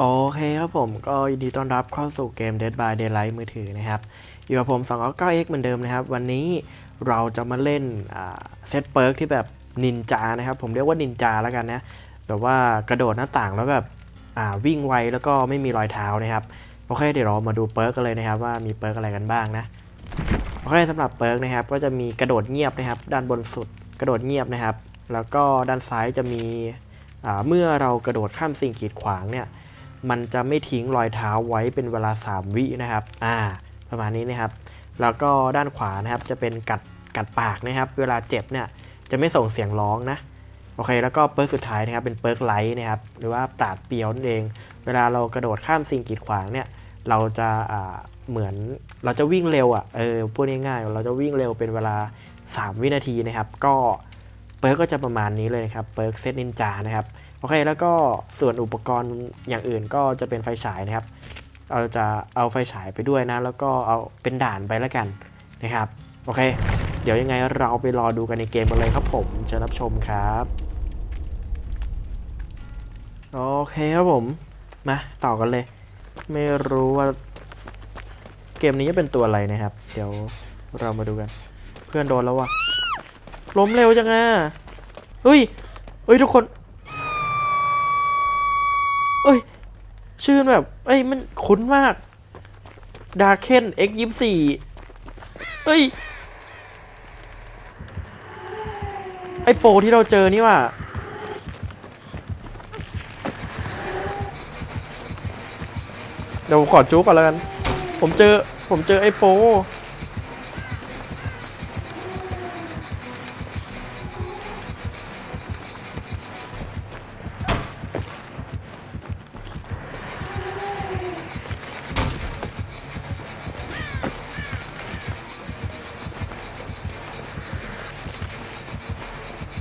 โอเคครับผมก็ยินดีต้อนรับเข้าสู่เกม Dead by Daylight มือถือนะครับ อยู่กับผม 299x เหมือนเดิมนะครับ วันนี้เราจะมาเล่นเซตเปิร์กที่แบบนินจานะครับ ผมเรียกว่านินจาแล้วกันนะแบบว่ากระโดดหน้าต่างแล้วแบบวิ่งไวแล้วก็ไม่มีรอยเท้านะครับ โอเคเดี๋ยวเรามาดูเปิร์กกันเลยนะครับว่ามีเปิร์กอะไรกันบ้างนะโอเคสำหรับเปิร์กนะครับก็จะมีกระโดดเงียบนะครับ ด้านบนสุดกระโดดเงียบนะครับ แล้วก็ด้านซ้ายจะมีเมื่อเรากระโดดข้ามสิ่งกีดขวางเนี่ย มันจะไม่ทิ้งรอยเท้าไว้เป็นเวลา 3 วินะครับ อ่า ประมาณนี้นะครับ แล้วก็ด้านขวานะครับจะเป็นกัดกัดปากนะครับ เวลาเจ็บเนี่ยจะไม่ส่งเสียงร้องนะ โอเค แล้วก็เปิร์กสุดท้ายนะครับเป็นเปิร์กไลท์นะครับ หรือว่าปราดเปียวนั่นเอง เวลาเรากระโดดข้ามสิ่งกีดขวางเนี่ย เราจะอ่าเหมือนเราจะวิ่งเร็วอะ เออ พูดง่ายๆ เราจะวิ่งเร็วเป็นเวลา 3 วินาทีนะครับ ก็เปิร์กก็จะประมาณนี้เลยครับ เปิร์กเซตนินจานะครับ โอเคแล้วก็ส่วนอุปกรณ์อย่างอื่นก็จะเป็นไฟฉายนะครับ เราจะเอาไฟฉายไปด้วยนะ แล้วก็เอาเป็นด่านไปแล้วกันนะครับ โอเค เดี๋ยวยังไงเราไปรอดูกันในเกมกันเลยครับผมเชิญรับชมครับโอเคครับผมมาต่อกันเลย ไม่รู้ว่า เกมนี้จะเป็นตัวอะไรนะครับ เดี๋ยวเรามาดูกัน เพื่อนโดนแล้ววะล้มเร็วจังอะเฮ้ยเฮ้ยทุกคน ชื่อมันแบบ เอ้ยมันคุ้นมากดาเคน X ยี่สี่เอ้ย ไอโปที่เราเจอนี่ว่าเดี๋ยวขอจุกก่อนแล้วกัน ผมเจอ ผมเจอไอโป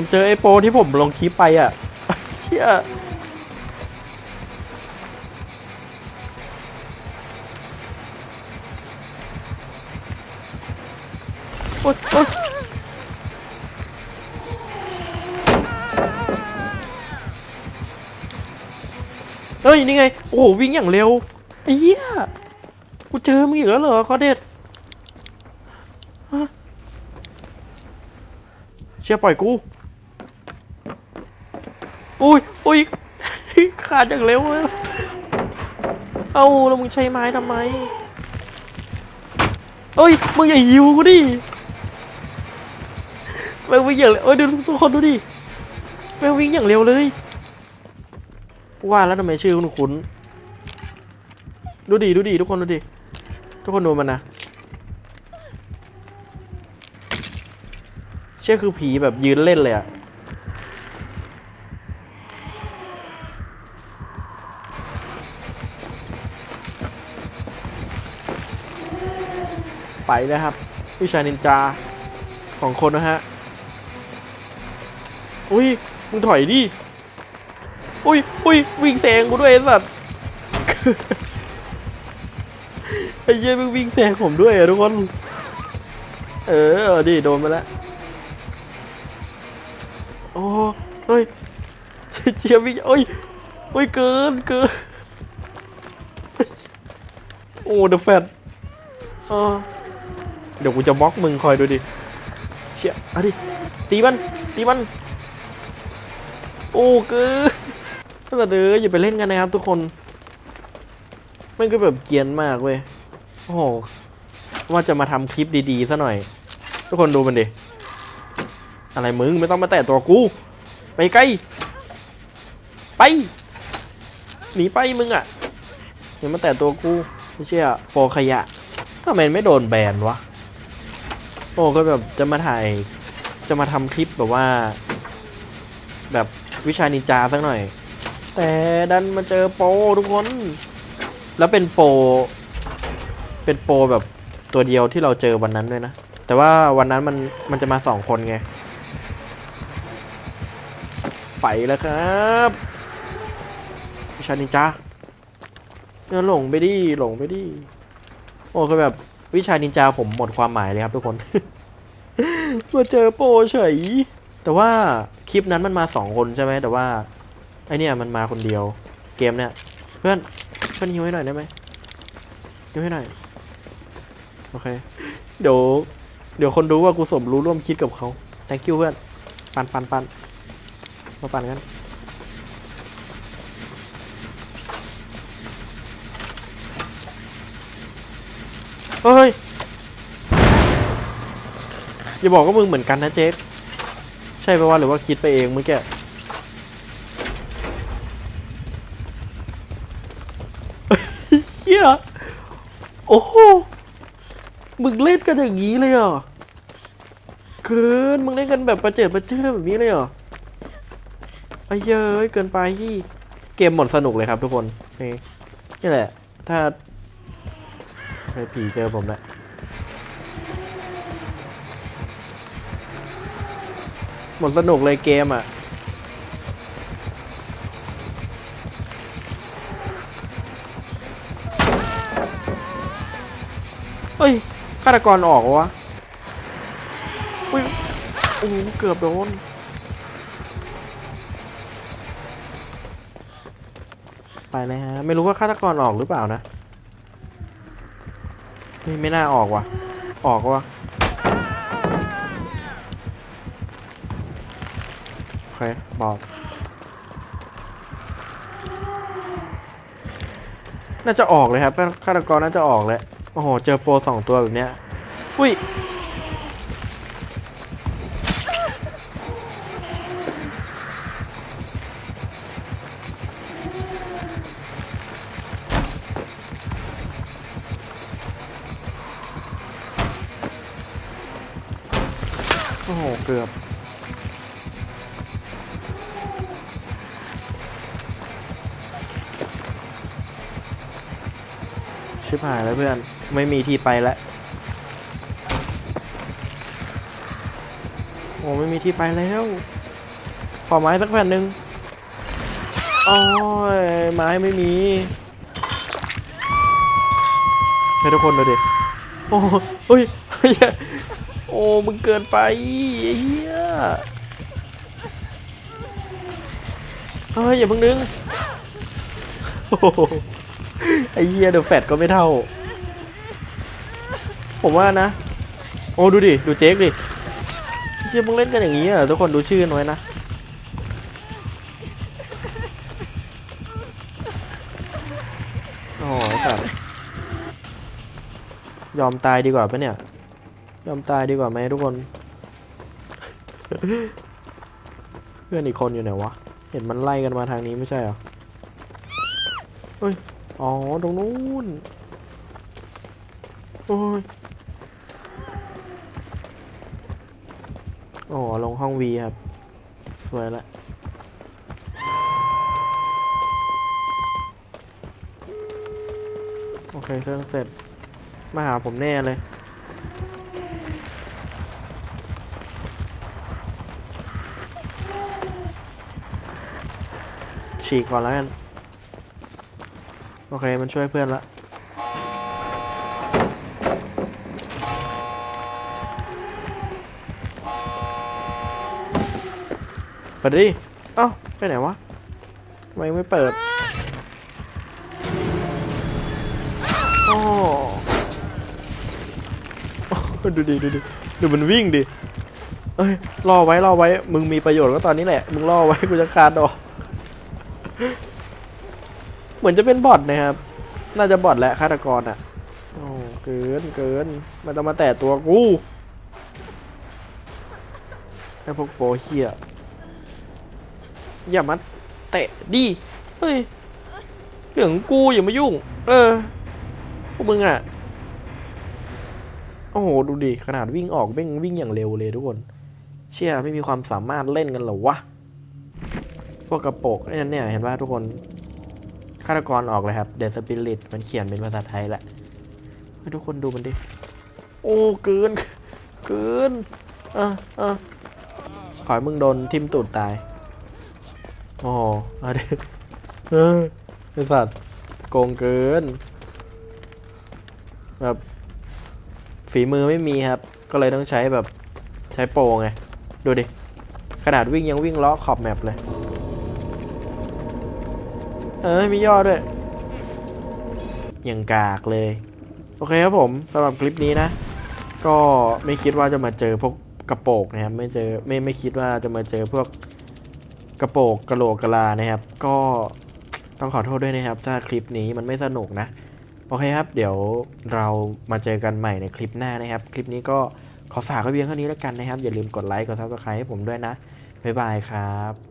ผมเจอไอโปรที่ผมลงคลิปไปอะเชี่ยโอ๊ยโอ๊ยเฮ้ย นี่ไง โอ้โหวิ่งอย่างเร็วไอ้เหี้ย กูเจอมึงอีกแล้วเหรอคอเด็ดฮะเชียปล่อยกู อุ้ยอุ้ยขาดอย่างเร็วเลยเอ้าแล้วมึงใช้ไม้ทำไมเอ้ยมึงอย่าหิวกูดิแม่งวิ่งอย่างเร็วเอ้ยดูทุกคนดูดิแม่งวิ่งอย่างเร็วเลยว่าแล้วทำไมชื่อคุณคุ้นดูดิดูดิทุกคนดูดิทุกคนดูมันนะเชื่อคือผีแบบยืนเล่นเลยอะ ไปนะครับ วิชานินจาของคนนะฮะ อุ้ย มึงถอยดิ อุ้ยอุ้ยวิ่งแซงกูด้วยไอ้สัตว์ไอ้เหี้มึงวิ่งแซงผมด้วยอะทุกคน เออดิโดนไปแล้ว โอ้เฮ้ยเจียวิ่งโอ้ยโอ้ยเกินเกินโอ้เดอะแฟตอ๋อ เดี๋ยวกูจะบล็อกมึงคอยดูดิเชี่ยเอาดิตีมันตีมัน โอ้กินตั้งแต่เด้ออย่าไปเล่นกันนะครับทุกคนมันก็แบบเกียนมากเว้ยโอ้โหว่าจะมาทำคลิปดีๆซะหน่อย ทุกคนดูมันดิอะไรมึงไม่ต้องมาแตะตัวกู ไปไกลไปหนีไปมึงอะอย่ามาแตะตัวกูไม่เชื่อโปรขยะทำไมไม่โดนแบนวะ โอ้ก็แบบจะมาถ่าย จะมาทำคลิปแบบว่า แบบวิชานินจาสักหน่อย แต่ดันมาเจอโปรทุกคน แล้วเป็นโปรเป็นโปรแบบตัวเดียวที่เราเจอวันนั้นด้วยนะ แต่ว่าวันนั้นมันมันจะมาสองคนไง ไปแล้วครับวิชานินจาเนี่ยหลงไปดิหลงไปดิโอ้คือแบบ วิชานินจาผมหมดความหมายเลยครับทุกคน มาเจอโปเฉย แต่ว่าคลิปนั้นมันมาสองคนใช่ไหมแต่ว่าไอเนี่ยมันมาคนเดียว เกมเนี่ยเพื่อนเพื่อนฮิวให้หน่อยได้ไหมฮิวให้หน่อยโอเคเดี๋ยวเดี๋ยวคนดูว่ากูสมรู้ร่วมคิดกับเขา thank you เพื่อนปันปันปันมาปันกัน เฮ้ย อย่าบอกว่ามึงเหมือนกันนะเจ๊กใช่ปะวะหรือว่าคิดไปเองเมื่อกี้เฮียโอ้โห มึงเล่นกันอย่างนี้เลยเหรอเกินมึงเล่นกันแบบประเจิดประเจิดแบบนี้เลยเหรอไอ้เยเอ้ยเกินไปที่เกมหมดสนุกเลยครับทุกคนนี่นี่แหละ ถ้า ไอ้ผีเจอผมแหละหมดสนุกเลยเกมอะ เฮ้ยฆาตกรออกวะอุ้ยโอ้เกือบโดนไปเลยฮะ ไม่รู้ว่าฆาตกรออกหรือเปล่านะ ไม่ไม่น่าออกว่ะ ออกว่ะโอเคบอก น่าจะออกเลยครับฆาตกรน่าจะออกเลยโอ้โห เจอโปรสองตัวแบบเนี้ย อุ้ย โอ้โห เกือบ ชิบหายแล้วเพื่อน ไม่มีที่ไปแล้ว โอ้ไม่มีที่ไปแล้ว ขอไม้สักแผ่นหนึ่งโอ้ย ไม้ไม่มีให้ทุกคนดูดิ โอ้ยเฮ้ย โอ้มึงเกินไปไอ้เฮียเฮ้ยอย่าเพิ่งนึงโอ้โหไอ้เฮียเดี๋ยวแฟดก็ไม่เท่า ผมว่านะ โอ้ดูดิ ดูเจ๊กดิเฮียมึงเล่นกันอย่างนี้อะทุกคนดูชื่อหน่อยนะโอ้ยสัตยอมตายดีกว่าปะเนี่ย ยอมตายดีกว่าไหมทุกคน เพื่อนอีกคนอยู่ไหนวะ เห็นมันไล่กันมาทางนี้ไม่ใช่เหรอเฮ้ย อ๋อ ตรงนู้น โอ้ยอ๋อ ลงห้องวีครับ สวยละโอเคเครื่องเสร็จ มาหาผมแน่เลย ฉีกก่อนแล้วกัน โอเค มันช่วยเพื่อนละเปิดดิ เอ้า ไปไหนวะ ทำไมไม่เปิด โอ้ดูดิดูดิดูมันวิ่งดิ เอ้ย รอไว้ รอไว้ มึงมีประโยชน์ก็ตอนนี้แหละ มึงรอไว้ กูจะคาดออก เหมือนจะเป็นบอทนะครับ น่าจะบอทแหละฆาตกรอะ โอ้เกินเกิน มันต้องมาแตะตัวกูไอ้พวกโปเฮียอย่ามาเตะดิ เฮ้ยเรื่องกูอย่ามายุ่ง เออ พวกมึงอะ โอ้โห ดูดิ ขนาดวิ่งออกวิ่งวิ่งอย่างเร็วเลยทุกคน เชี่ยไม่มีความสามารถเล่นกันหรอวะ พวกกระโปกไอ้นั่นเนี่ยเห็นว่าทุกคนฆาตกรออกเลยครับเด e สปิริตมันเขียนเป็นภาษาไทยแหละให้ทุกคนดูมันดิ โอ้เกิน เกินอะอะขอให้มึงโดนทิ่มตูดตาย โอ้อาดิเออไอ้สัตว์โกงเกิน แบบ ฝีมือไม่มีครับ ก็เลยต้องใช้แบบใช้โปรไง ดูดิ ขนาดวิ่งยังวิ่งล้อขอบแมปเลย ออมียอด้วยย่างกากเลย โอเคครับผมสำหรับคลิปนี้นะ ก็ไม่คิดว่าจะมาเจอพวกกระโปงนะครับ ไม่เจอไม่ไม่คิดว่าจะมาเจอพวกกระโปงกระโหลกกะลานะครับ ก็ต้องขอโทษด้วยนะครับ ถ้าคลิปนี้มันไม่สนุกนะ โอเคครับ เดี๋ยวเรามาเจอกันใหม่ในคลิปหน้านะครับ คลิปนี้ก็ขอฝากไว้เพียงเท่านี้แล้วกันนะครับ อย่าลืมกดไลค์กดซับสไครต์ให้ผมด้วยนะบ๊ายบายครับ